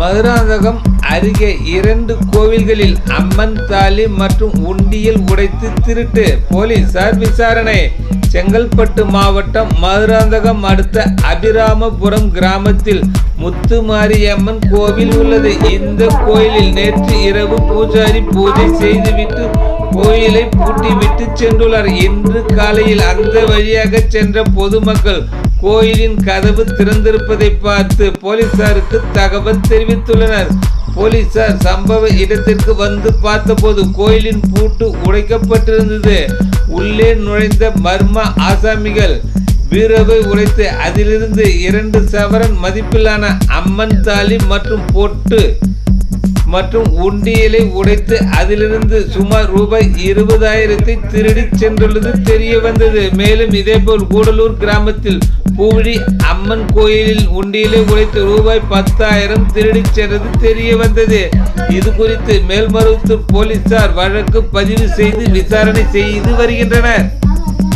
மதுராந்தகம் அருகே இரண்டு கோவில்களில் அம்மன் தாலி மற்றும் உண்டியல் உடைத்து திருட்டு போலீசார் விசாரணை. செங்கல்பட்டு மாவட்டம் மதுராந்தகம் அடுத்த அபிராமபுரம் கிராமத்தில் முத்துமாரியம்மன் கோவில் உள்ளது. இந்த கோயிலில் நேற்று இரவு பூஜாரி பூஜை செய்துவிட்டு கோயிலை பூட்டிவிட்டு சென்றுள்ளார். இன்று காலையில் அந்த வழியாக சென்ற பொதுமக்கள் கோயிலின் கதவு திறந்திருப்பதை பார்த்து போலீசாருக்கு தகவல் தெரிவித்துள்ளனர். போலீசார் சம்பவ இடத்திற்கு வந்து பார்த்தபோது கோயிலின் பூட்டு உடைக்கப்பட்டிருந்தது. உள்ளே நுழைந்த மர்ம ஆசாமிகள் பீரோவை உடைத்து அதிலிருந்து இரண்டு சவரன் மதிப்பிலான அம்மன் தாலி மற்றும் பொட்டு மற்றும் உண்டியலை உடைத்து அதிலிருந்து சுமார் ரூபாய் இருபதாயிரத்தை திருடி சென்றுள்ளது தெரிய வந்தது. மேலும் இதேபோல் கூடலூர் கிராமத்தில் பூழி அம்மன் கோயிலில் உண்டியலை உடைத்து ரூபாய் பத்தாயிரம் திருடி சென்றது தெரிய வந்தது. இது குறித்து மேல்மருவத்தூர் போலீசார் வழக்கு பதிவு செய்து விசாரணை செய்து வருகின்றனர்.